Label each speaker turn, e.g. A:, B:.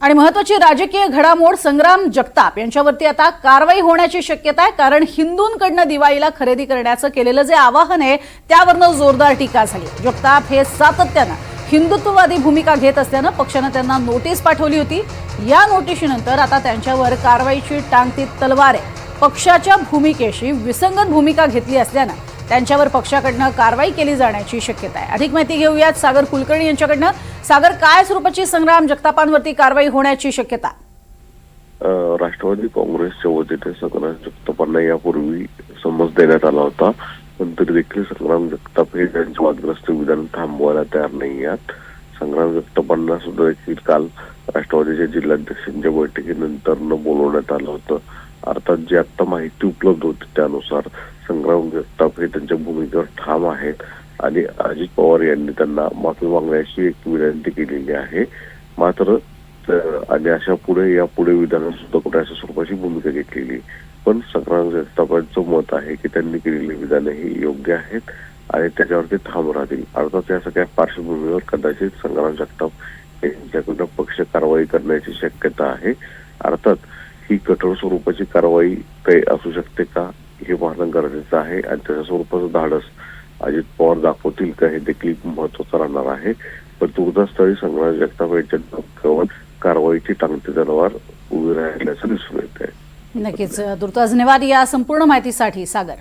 A: आणि महत्वाची राजकीय घडामोड संग्राम जगताप यांच्यावरती आता कारवाई होण्याची शक्यता आहे कारण हिंदूंकडनं दिवाळीला खरेदी करण्याचं केलेलं जे आवाहन आहे त्यावरनं जोरदार टीका झाली. जगताप हे सातत्यानं हिंदुत्ववादी भूमिका घेत असल्यानं पक्षानं त्यांना नोटीस पाठवली होती. या नोटीशीनंतर आता त्यांच्यावर कारवाईची टांगती तलवार आहे. पक्षाच्या भूमिकेशी विसंगत भूमिका घेतली असल्यानं त्यांच्यावर पक्षाकडनं कारवाई केली जाण्याची शक्यता आहे. अधिक माहिती घेऊयात सागर कुलकर्णी यांच्याकडनं. सागर काय स्वरूपाची संग्राम जगतापांवरती कारवाई होण्याची शक्यता?
B: राष्ट्रवादी काँग्रेसच्या वतीने संग्राम जगतापांना यापूर्वी समज देण्यात आला होता. पण तरी देखील संग्राम जगताप हे त्यांचे वादग्रस्त विधान थांबवायला तयार नाही आहेत. संग्राम जगतापांना सुद्धा देखील काल राष्ट्रवादीच्या जिल्हाध्यक्षांच्या बैठकीनंतर न बोलवण्यात आलं होतं. अर्थात जी आत्ता माहिती उपलब्ध होती त्यानुसार संग्राम जगताप हे त्यांच्या भूमिकेवर ठाम आहेत. आणि अजित पवार यांनी त्यांना माफी मागण्याची एक विनंती केलेली आहे. मात्र आणि अशा पुढे या पुढे विधानातसुद्धा कुठे अशा स्वरूपाची भूमिका घेतलेली पण संक्रांत जगतापांचं मत आहे की त्यांनी केलेली विधानं ही योग्य आहेत आणि त्याच्यावरती ठाम राहतील. अर्थात या सगळ्या पार्श्वभूमीवर कदाचित संग्राम जगताप यांच्याकडनं पक्ष कारवाई करण्याची शक्यता आहे. अर्थात ही कठोर स्वरूपाची कारवाई काही असू शकते का? हे पाहणं गरजेचं आहे. आणि त्याच्या स्वरूपाचं धाडस अजित पवार दाखवतील का हे देखील महत्वाचं राहणार आहे. पण तुर्तास्थळी संग्राम जगताप यांच्या कारवाईची टांगती तलवार उभी राहिल्याचं दिसून येत आहे
A: नक्कीच दुर्ताज धन्यवाद या संपूर्ण माहितीसाठी. सागर.